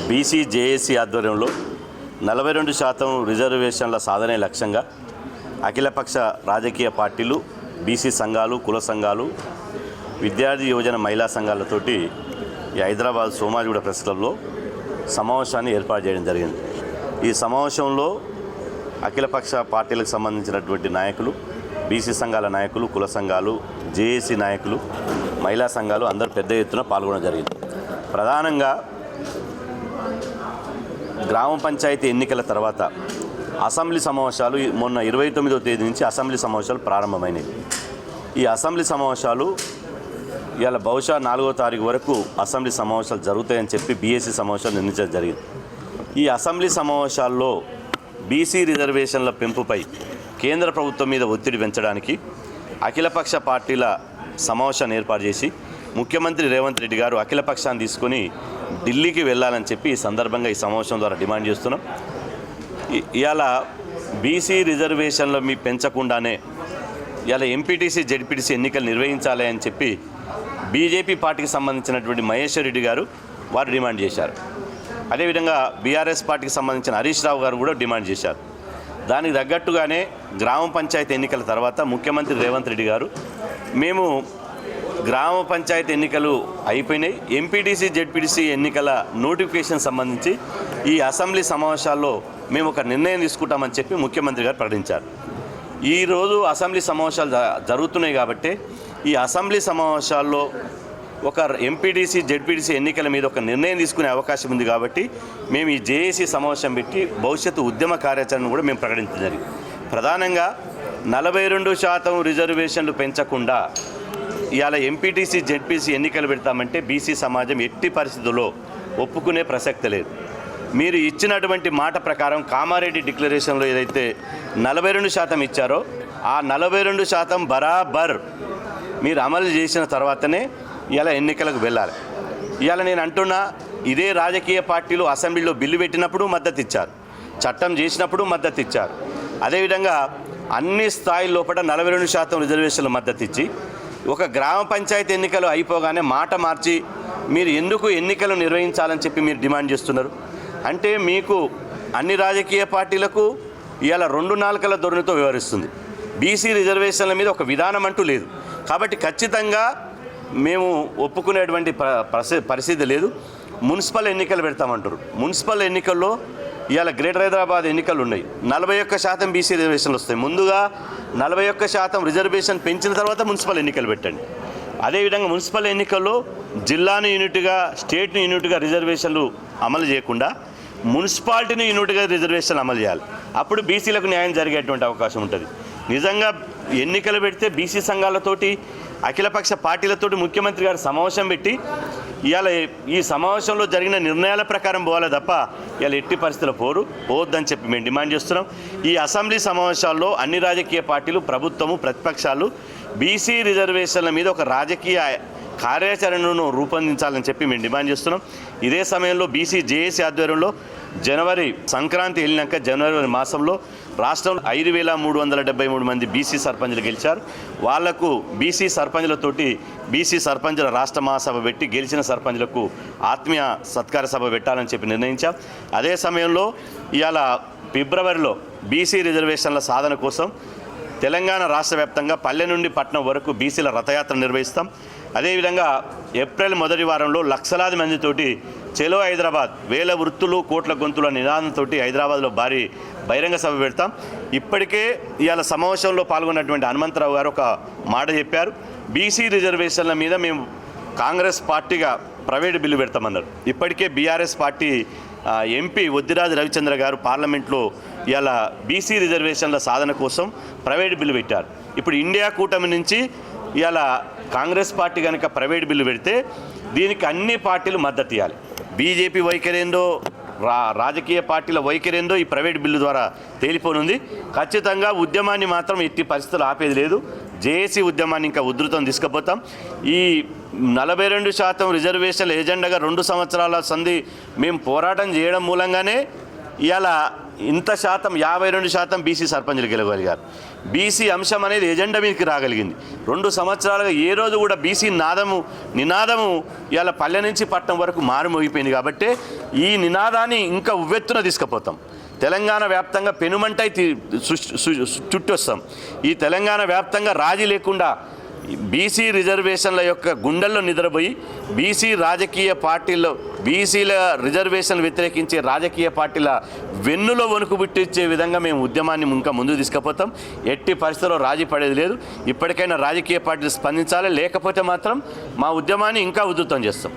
BC JAC ఆధ్వర్యంలో నలభై రెండు శాతం రిజర్వేషన్ల సాధనే లక్ష్యంగా అఖిలపక్ష రాజకీయ పార్టీలు బీసీ సంఘాలు కుల సంఘాలు విద్యార్థి యువజన మహిళా సంఘాలతోటి ఈ హైదరాబాద్ సోమాజిగూడ ప్రెస్ క్లబ్లో సమావేశాన్ని ఏర్పాటు చేయడం జరిగింది. ఈ సమావేశంలో అఖిలపక్ష పార్టీలకు సంబంధించినటువంటి నాయకులు బీసీ సంఘాల నాయకులు కుల సంఘాలు జేఏసీ నాయకులు మహిళా సంఘాలు అందరూ పెద్ద ఎత్తున పాల్గొనడం జరిగింది. ప్రధానంగా గ్రామ పంచాయతీ ఎన్నికల తర్వాత అసెంబ్లీ సమావేశాలు మొన్న ఇరవై తొమ్మిదో తేదీ నుంచి అసెంబ్లీ సమావేశాలు ప్రారంభమైనవి. ఈ అసెంబ్లీ సమావేశాలు ఇవాళ బహుశా నాలుగో తారీఖు వరకు అసెంబ్లీ సమావేశాలు జరుగుతాయని చెప్పి బీఎస్సీ సమావేశాలు నిర్ణయించడం జరిగింది. ఈ అసెంబ్లీ సమావేశాల్లో బీసీ రిజర్వేషన్ల పెంపుపై కేంద్ర ప్రభుత్వం మీద ఒత్తిడి పెంచడానికి అఖిలపక్ష పార్టీల సమావేశాన్ని ఏర్పాటు చేసి ముఖ్యమంత్రి రేవంత్ రెడ్డి గారు అఖిలపక్షాన్ని తీసుకొని ఢిల్లీకి వెళ్ళాలని చెప్పి ఈ సందర్భంగా ఈ సమావేశం ద్వారా డిమాండ్ చేస్తున్నాం. ఇవాళ బీసీ రిజర్వేషన్లు మీ పెంచకుండానే ఇవాళ ఎంపీటీసీ జడ్పీటీసీ ఎన్నికలు నిర్వహించాలి అని చెప్పి బీజేపీ పార్టీకి సంబంధించినటువంటి మహేశ్వర్ రెడ్డి గారు వారు డిమాండ్ చేశారు. అదేవిధంగా బీఆర్ఎస్ పార్టీకి సంబంధించిన హరీష్ రావు గారు కూడా డిమాండ్ చేశారు. దానికి తగ్గట్టుగానే గ్రామ పంచాయతీ ఎన్నికల తర్వాత ముఖ్యమంత్రి రేవంత్ రెడ్డి గారు మేము గ్రామ పంచాయతీ ఎన్నికలు అయిపోయినాయి. ఎంపీటీసీ జెడ్పీటీసీ ఎన్నికల నోటిఫికేషన్ సంబంధించి ఈ అసెంబ్లీ సమావేశాల్లో మేము ఒక నిర్ణయం తీసుకుంటామని చెప్పి ముఖ్యమంత్రి గారు ప్రకటించారు. ఈరోజు అసెంబ్లీ సమావేశాలు జ- జరుగుతున్నాయి కాబట్టి ఈ అసెంబ్లీ సమావేశాల్లో ఒక ఎంపీటీసీ జెడ్పీటీసీ ఎన్నికల మీద ఒక నిర్ణయం తీసుకునే అవకాశం ఉంది కాబట్టి మేము ఈ జేఏసీ సమావేశం పెట్టి భవిష్యత్తు ఉద్యమ కార్యాచరణను కూడా మేము ప్రకటించడం ప్రధానంగా నలభై రెండు శాతం రిజర్వేషన్లు పెంచకుండా ఇవాళ ఎంపీటీసీ జెడ్పీసీ ఎన్నికలు పెడతామంటే బీసీ సమాజం ఎట్టి పరిస్థితుల్లో ఒప్పుకునే ప్రసక్తి లేదు. మీరు ఇచ్చినటువంటి మాట ప్రకారం కామారెడ్డి డిక్లరేషన్లో ఏదైతే నలభై రెండు శాతం ఇచ్చారో ఆ నలభై రెండు శాతం బరాబర్ మీరు అమలు చేసిన తర్వాతనే ఇలా ఎన్నికలకు వెళ్ళాలి. ఇవాళ నేను అంటున్నా ఇదే రాజకీయ పార్టీలు అసెంబ్లీలో బిల్లు పెట్టినప్పుడు మద్దతు ఇచ్చారు. చట్టం చేసినప్పుడు మద్దతు ఇచ్చారు. అదేవిధంగా అన్ని స్థాయి లోపల నలభై రెండు శాతం రిజర్వేషన్లు మద్దతు ఇచ్చి ఒక గ్రామ పంచాయతీ ఎన్నికలు అయిపోగానే మాట మార్చి మీరు ఎందుకు ఎన్నికలు నిర్వహించాలని చెప్పి మీరు డిమాండ్ చేస్తున్నారు? అంటే మీకు అన్ని రాజకీయ పార్టీలకు ఇవాళ రెండు నాలుకల ధోరణితో వ్యవహరిస్తుంది. బీసీ రిజర్వేషన్ల మీద ఒక విధానం అంటూ లేదు. కాబట్టి ఖచ్చితంగా మేము ఒప్పుకునేటువంటి ప- పరిస్థితి లేదు. మున్సిపల్ ఎన్నికలు పెడతామంటారు. మున్సిపల్ ఎన్నికల్లో ఇవాళ గ్రేటర్ హైదరాబాద్ ఎన్నికలు ఉన్నాయి నలభై ఒక్క శాతం బీసీ రిజర్వేషన్లు వస్తాయి. ముందుగా నలభై ఒక్క శాతం రిజర్వేషన్ పెంచిన తర్వాత మున్సిపల్ ఎన్నికలు పెట్టండి. అదేవిధంగా మున్సిపల్ ఎన్నికల్లో జిల్లాను యూనిట్గా స్టేట్ని యూనిట్గా రిజర్వేషన్లు అమలు చేయకుండా మున్సిపాలిటీని యూనిట్గా రిజర్వేషన్ అమలు చేయాలి. అప్పుడు బీసీలకు న్యాయం జరిగేటువంటి అవకాశం ఉంటుంది. నిజంగా ఎన్నికలు పెడితే బీసీ సంఘాలతోటి అఖిలపక్ష పార్టీలతోటి ముఖ్యమంత్రి గారు సమావేశం పెట్టి ఇవాళ ఈ సమావేశంలో జరిగిన నిర్ణయాల ప్రకారం పోవాలి తప్ప ఇవాళ ఎట్టి పరిస్థితులు పోరు పోవద్దని చెప్పి మేము డిమాండ్ చేస్తున్నాం. ఈ అసెంబ్లీ సమావేశాల్లో అన్ని రాజకీయ పార్టీలు ప్రభుత్వము ప్రతిపక్షాలు బీసీ రిజర్వేషన్ల మీద ఒక రాజకీయ కార్యాచరణను రూపొందించాలని చెప్పి మేము డిమాండ్ చేస్తున్నాం. ఇదే సమయంలో బీసీ జేఏసీ ఆధ్వర్యంలో జనవరి సంక్రాంతి వెళ్ళినాక జనవరి మాసంలో రాష్ట్రంలో ఐదు వేల మూడు వందల డెబ్బై మూడు మంది బీసీ సర్పంచ్లు గెలిచారు. వాళ్ళకు బీసీ సర్పంచ్లతోటి బీసీ సర్పంచ్ల రాష్ట్ర మహాసభ పెట్టి గెలిచిన సర్పంచ్లకు ఆత్మీయ సత్కార సభ పెట్టాలని చెప్పి నిర్ణయించాం. అదే సమయంలో ఇవాళ ఫిబ్రవరిలో బీసీ రిజర్వేషన్ల సాధన కోసం తెలంగాణ రాష్ట్ర వ్యాప్తంగా పల్లె నుండి పట్నం వరకు బీసీల రథయాత్ర నిర్వహిస్తాం. అదేవిధంగా ఏప్రిల్ మొదటి వారంలో లక్షలాది మందితోటి చెలో హైదరాబాద్. వేల వృత్తులు కోట్ల గొంతుల నినాదంతో హైదరాబాద్లో భారీ బహిరంగ సభ పెడతాం. ఇప్పటికే ఇవాళ సమావేశంలో పాల్గొన్నటువంటి హనుమంతరావు గారు ఒక మాట చెప్పారు. బీసీ రిజర్వేషన్ల మీద మేము కాంగ్రెస్ పార్టీగా ప్రైవేట్ బిల్లు పెడతామన్నారు. ఇప్పటికే BRS party MP Vaddiraju Ravichandra గారు పార్లమెంట్లో ఇలా బీసీ రిజర్వేషన్ల సాధన కోసం ప్రైవేట్ బిల్లు పెట్టారు. ఇప్పుడు ఇండియా కూటమి నుంచి ఇలా కాంగ్రెస్ పార్టీ కనుక ప్రైవేట్ బిల్లు పెడితే దీనికి అన్ని పార్టీలు మద్దతు ఇవ్వాలి. బీజేపీ వైఖరేందో రా రాజకీయ పార్టీల వైఖరేందో ఈ ప్రైవేట్ బిల్లు ద్వారా తేలిపోనుంది. ఖచ్చితంగా ఉద్యమాన్ని మాత్రం ఎట్టి పరిస్థితులు ఆపేది లేదు. జేఏసీ ఉద్యమాన్ని ఇంకా ఉధృతం తీసుకుపోతాం. ఈ నలభై రెండు శాతం రిజర్వేషన్ల ఎజెండాగా రెండు సంవత్సరాల సంధి మేము పోరాటం చేయడం మూలంగానే ఇలా ఇంత శాతం యాభై రెండు శాతం బీసీ సర్పంచులు గెలవగలిగారు బీసీ అంశం అనేది ఎజెండా మీదకి రాగలిగింది. రెండు సంవత్సరాలుగా ఏ రోజు కూడా బీసీ నాదము నినాదము ఇవాళ పల్లె నుంచి పట్టణం వరకు మారుమోగిపోయింది కాబట్టి ఈ నినాదాన్ని ఇంకా ఉవ్వెత్తున తీసుకుపోతాం. తెలంగాణ వ్యాప్తంగా పెనుమంటై చుట్టొస్తాం. ఈ తెలంగాణ వ్యాప్తంగా రాజీ లేకుండా బీసీ రిజర్వేషన్ల యొక్క గుండెల్లో నిద్రపోయి బీసీ రాజకీయ పార్టీల్లో బీసీల రిజర్వేషన్లు వ్యతిరేకించే రాజకీయ పార్టీల వెన్నులో వణుకు పుట్టించే విధంగా మేము ఉద్యమాన్ని ఇంకా ముందుకు తీసుకుపోతాం. ఎట్టి పరిస్థితుల్లో రాజీ పడేది లేదు. ఇప్పటికైనా రాజకీయ పార్టీలు స్పందించాలి. లేకపోతే మాత్రం మా ఉద్యమాన్ని ఇంకా ఉధృతం చేస్తాం.